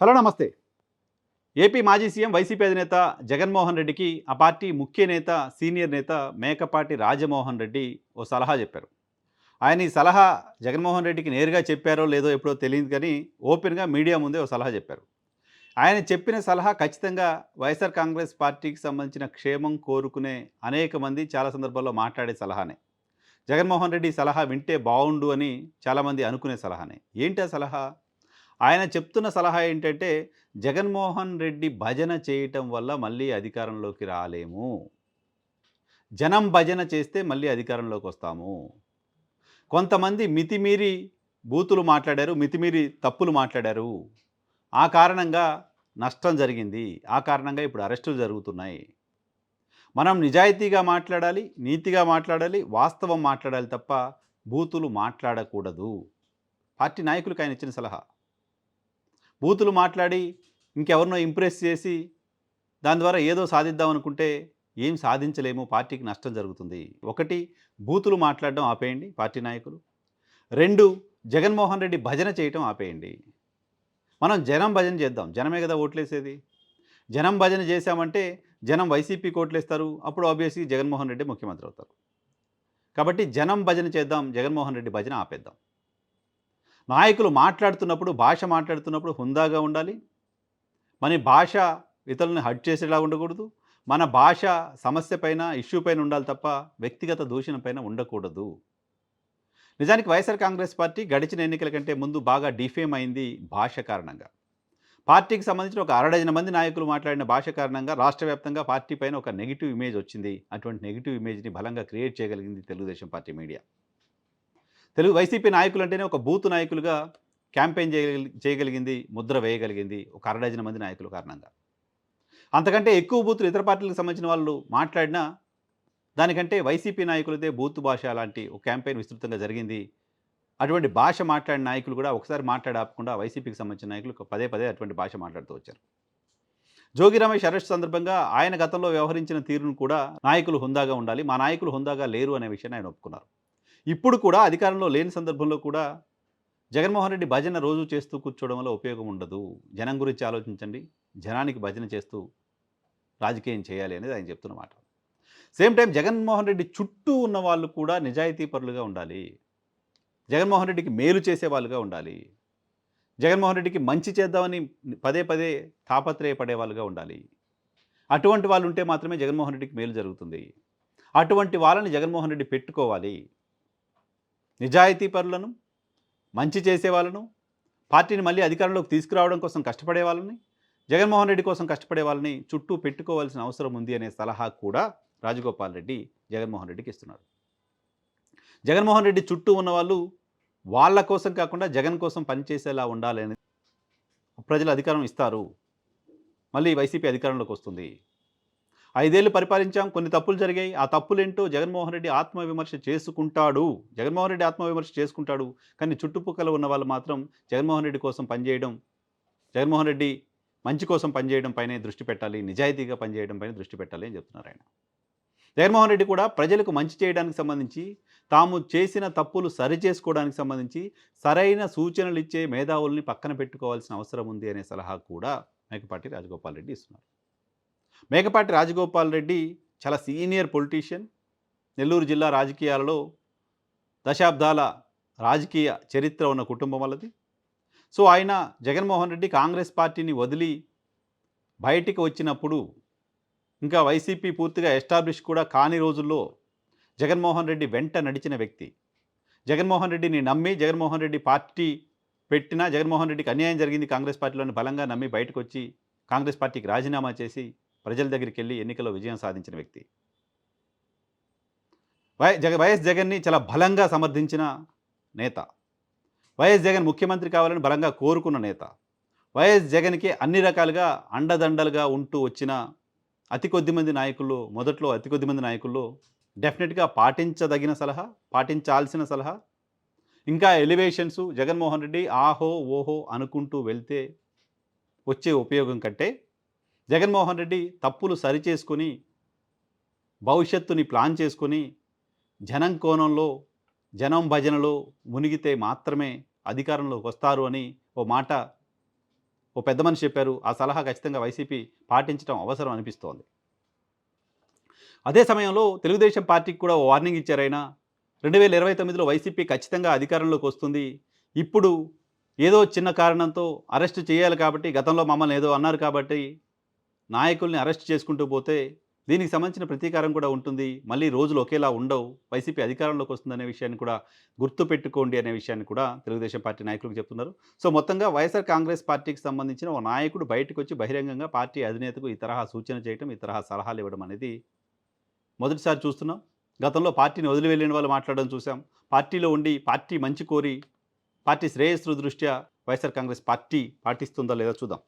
Hello నమస్తే. AP మాజీ CM YCP అధినేత జగన్మోహన్ రెడ్డికి ఆ పార్టీ ముఖ్య నేత సీనియర్ నేత మేకపాటి రాజమోహన్ రెడ్డి ఓ సలహా చెప్పారు. ఆయన ఈ సలహా జగన్మోహన్ రెడ్డికి నేరుగా చెప్పారో లేదో ఎప్పుడో తెలియదు కానీ ఓపెన్గా మీడియా ముందే ఓ సలహా చెప్పారు. ఆయన చెప్పిన సలహా ఖచ్చితంగా వైఎస్ఆర్ కాంగ్రెస్ పార్టీకి సంబంధించిన క్షేమం కోరుకునే అనేక మంది చాలా సందర్భాల్లో మాట్లాడే సలహానే. జగన్మోహన్ రెడ్డి సలహా వింటే బాగుండు అని చాలామంది అనుకునే సలహానే. ఏంటి ఆ సలహా? ఆయన చెప్తున్న సలహా ఏంటంటే జగన్మోహన్ రెడ్డి భజన చేయటం వల్ల మళ్ళీ అధికారంలోకి రాలేము. జనం భజన చేస్తే మళ్ళీ అధికారంలోకి వస్తాము. కొంతమంది మితిమీరి బూతులు మాట్లాడారు మితిమీరి తప్పులు మాట్లాడారు. ఆ కారణంగా నష్టం జరిగింది. ఆ కారణంగా ఇప్పుడు అరెస్టులు జరుగుతున్నాయి. మనం నిజాయితీగా మాట్లాడాలి నీతిగా మాట్లాడాలి వాస్తవం మాట్లాడాలి తప్ప బూతులు మాట్లాడకూడదు. పార్టీ నాయకులకు ఆయన ఇచ్చిన సలహా. బూతులు మాట్లాడి ఇంకెవరినో ఇంప్రెస్ చేసి దాని ద్వారా ఏదో సాధిద్దాం అనుకుంటే ఏం సాధించలేము పార్టీకి నష్టం జరుగుతుంది. ఒకటి బూతులు మాట్లాడడం ఆపేయండి పార్టీ నాయకులు. రెండు జగన్మోహన్ రెడ్డి భజన చేయటం ఆపేయండి. మనం జనం భజన చేద్దాం. జనమే కదా ఓట్లేసేది. జనం భజన చేశామంటే జనం వైసీపీకి ఓట్లేస్తారు అప్పుడు ఆబ్వియస్లీ జగన్మోహన్ రెడ్డి ముఖ్యమంత్రి అవుతారు. కాబట్టి జనం భజన చేద్దాం జగన్మోహన్ రెడ్డి భజన ఆపేద్దాం. నాయకులు మాట్లాడుతున్నప్పుడు భాష మాట్లాడుతున్నప్పుడు హుందాగా ఉండాలి. మన భాష ఇతరులను హట్ చేసేలా ఉండకూడదు. మన భాష సమస్య పైన ఇష్యూ పైన ఉండాలి తప్ప వ్యక్తిగత దూషణ పైన ఉండకూడదు. నిజానికి వైఎస్ఆర్ కాంగ్రెస్ పార్టీ గడిచిన ఎన్నికల కంటే ముందు బాగా డిఫేమ్ అయింది భాష కారణంగా. పార్టీకి సంబంధించిన ఒక అరడజన మంది నాయకులు మాట్లాడిన భాష కారణంగా రాష్ట్ర వ్యాప్తంగా పార్టీ పైన ఒక నెగిటివ్ ఇమేజ్ వచ్చింది. అటువంటి నెగిటివ్ ఇమేజ్ని బలంగా క్రియేట్ చేయగలిగింది Telugu Desam party media. Telugu YCP నాయకులు అంటేనే ఒక బూత్ నాయకులుగా క్యాంపెయిన్ చేయగలి చేయగలిగింది ముద్ర వేయగలిగింది ఒక అరడజన మంది నాయకుల కారణంగా. అంతకంటే ఎక్కువ బూతులు ఇతర పార్టీలకు సంబంధించిన వాళ్ళు మాట్లాడినా దానికంటే వైసీపీ నాయకులదే బూత్ భాష లాంటి ఒక క్యాంపెయిన్ విస్తృతంగా జరిగింది. అటువంటి భాష మాట్లాడిన నాయకులు కూడా ఒకసారి మాట్లాడి ఆపకుండా వైసీపీకి సంబంధించిన నాయకులు పదే పదే అటువంటి భాష మాట్లాడుతూ వచ్చారు. జోగి రమేష్ అరెస్ట్ సందర్భంగా ఆయన గతంలో వ్యవహరించిన తీరును కూడా నాయకులు హుందాగా ఉండాలి మా నాయకులు హుందాగా లేరు అనే విషయాన్ని ఆయన ఒప్పుకున్నారు. ఇప్పుడు కూడా అధికారంలో లేని సందర్భంలో కూడా జగన్మోహన్ రెడ్డి భజన రోజు చేస్తూ కూర్చోవడం వల్ల ఉపయోగం ఉండదు. జనం గురించి ఆలోచించండి. జనానికి భజన చేస్తూ రాజకీయం చేయాలి అనేది ఆయన చెప్తున్న మాట. సేమ్ టైం జగన్మోహన్ రెడ్డి చుట్టూ ఉన్న వాళ్ళు కూడా నిజాయితీపరులుగా ఉండాలి. జగన్మోహన్ రెడ్డికి మేలు చేసే వాళ్ళుగా ఉండాలి. జగన్మోహన్ రెడ్డికి మంచి చేద్దామని పదే పదే తాపత్రయపడే వాళ్ళుగా ఉండాలి. అటువంటి వాళ్ళు ఉంటే మాత్రమే జగన్మోహన్ రెడ్డికి మేలు జరుగుతుంది. అటువంటి వాళ్ళని జగన్మోహన్ రెడ్డి పెట్టుకోవాలి. నిజాయితీ పరులను మంచి చేసే వాళ్ళను పార్టీని మళ్ళీ అధికారంలోకి తీసుకురావడం కోసం కష్టపడే వాళ్ళని జగన్మోహన్ రెడ్డి కోసం కష్టపడే వాళ్ళని చుట్టూ పెట్టుకోవాల్సిన అవసరం ఉంది అనే సలహా కూడా రాజగోపాల్ రెడ్డి జగన్మోహన్ రెడ్డికి ఇస్తున్నారు. జగన్మోహన్ రెడ్డి చుట్టూ ఉన్నవాళ్ళు వాళ్ళ కోసం కాకుండా జగన్ కోసం పనిచేసేలా ఉండాలి అని ప్రజలు అధికారం ఇస్తారు. మళ్ళీ వైసీపీ అధికారంలోకి వస్తుంది. ఐదేళ్ళు పరిపాలించాం కొన్ని తప్పులు జరిగాయి. ఆ తప్పులేంటో జగన్మోహన్ రెడ్డి ఆత్మవిమర్శ చేసుకుంటాడు. జగన్మోహన్ రెడ్డి ఆత్మవిమర్శ చేసుకుంటాడు. కానీ చుట్టుపక్కల ఉన్న వాళ్ళు మాత్రం జగన్మోహన్ రెడ్డి కోసం పనిచేయడం జగన్మోహన్ రెడ్డి మంచి కోసం పనిచేయడం పైనే దృష్టి పెట్టాలి. నిజాయితీగా పనిచేయడం పైన దృష్టి పెట్టాలి అని చెప్తున్నారు ఆయన. జగన్మోహన్ రెడ్డి కూడా ప్రజలకు మంచి చేయడానికి సంబంధించి తాము చేసిన తప్పులు సరి చేసుకోవడానికి సంబంధించి సరైన సూచనలు ఇచ్చే మేధావుల్ని పక్కన పెట్టుకోవాల్సిన అవసరం ఉంది అనే సలహా కూడా మేకపాటి రాజగోపాల్ రెడ్డి ఇస్తున్నారు. మేకపాటి రాజగోపాల్ రెడ్డి చాలా సీనియర్ పొలిటీషియన్. నెల్లూరు జిల్లా రాజకీయాలలో దశాబ్దాల రాజకీయ చరిత్ర ఉన్న కుటుంబం వాళ్ళది. సో ఆయన జగన్మోహన్ రెడ్డి కాంగ్రెస్ పార్టీని వదిలి బయటికి వచ్చినప్పుడు ఇంకా వైసీపీ పూర్తిగా ఎస్టాబ్లిష్ కూడా కాని రోజుల్లో జగన్మోహన్ రెడ్డి వెంట నడిచిన వ్యక్తి. జగన్మోహన్ రెడ్డిని నమ్మి జగన్మోహన్ రెడ్డి పార్టీ పెట్టినా జగన్మోహన్ రెడ్డికి అన్యాయం జరిగింది కాంగ్రెస్ పార్టీలోని బలంగా నమ్మి బయటకు వచ్చి కాంగ్రెస్ పార్టీకి రాజీనామా చేసి ప్రజల దగ్గరికి వెళ్ళి ఎన్నికల్లో విజయం సాధించిన వ్యక్తి. వై జగ వైఎస్ జగన్ని చాలా బలంగా సమర్థించిన నేత. వైఎస్ జగన్ ముఖ్యమంత్రి కావాలని బలంగా కోరుకున్న నేత. వైఎస్ జగన్కి అన్ని రకాలుగా అండదండలుగా ఉంటూ వచ్చిన అతి కొద్ది మంది నాయకుల్లో మొదట్లో అతి కొద్ది మంది నాయకుల్లో డెఫినెట్గా పాటించదగిన సలహా పాటించాల్సిన సలహా ఇంకా ఎలివేషన్స్ జగన్మోహన్ రెడ్డి ఆహో ఓహో అనుకుంటూ వెళ్తే వచ్చే ఉపయోగం కంటే జగన్మోహన్ రెడ్డి తప్పులు సరిచేసుకుని భవిష్యత్తుని ప్లాన్ చేసుకొని జనం కోణంలో జనం భజనలో మునిగితే మాత్రమే అధికారంలోకి వస్తారు అని ఓ మాట ఓ పెద్ద మనిషి చెప్పారు. ఆ సలహా ఖచ్చితంగా వైసీపీ పాటించడం అవసరం అనిపిస్తోంది. అదే సమయంలో తెలుగుదేశం పార్టీకి కూడా ఓ వార్నింగ్ ఇచ్చారైనా రెండు వేల ఇరవై తొమ్మిదిలో వైసీపీ ఖచ్చితంగా అధికారంలోకి వస్తుంది. ఇప్పుడు ఏదో చిన్న కారణంతో అరెస్ట్ చేయాలి కాబట్టి గతంలో మమ్మల్ని ఏదో అన్నారు కాబట్టి నాయకుల్ని అరెస్ట్ చేసుకుంటూ పోతే దీనికి సంబంధించిన ప్రతీకారం కూడా ఉంటుంది. మళ్ళీ రోజులు ఒకేలా ఉండవు. వైసీపీ అధికారంలోకి వస్తుందనే విషయాన్ని కూడా గుర్తుపెట్టుకోండి అనే విషయాన్ని కూడా తెలుగుదేశం పార్టీ నాయకులకు చెప్తున్నారు. సో మొత్తంగా వైఎస్ఆర్ కాంగ్రెస్ పార్టీకి సంబంధించిన ఓ నాయకుడు బయటకు వచ్చి బహిరంగంగా పార్టీ అధినేతకు ఈ తరహా సూచన చేయడం ఈ తరహా సలహాలు ఇవ్వడం అనేది మొదటిసారి చూస్తున్నాం. గతంలో పార్టీని వదిలి వెళ్ళిన వాళ్ళు మాట్లాడడం చూసాం. పార్టీలో ఉండి పార్టీ మంచి కోరి పార్టీ శ్రేయస్సు దృష్ట్యా వైఎస్ఆర్ కాంగ్రెస్ పార్టీ పాటిస్తుందా లేదా చూద్దాం.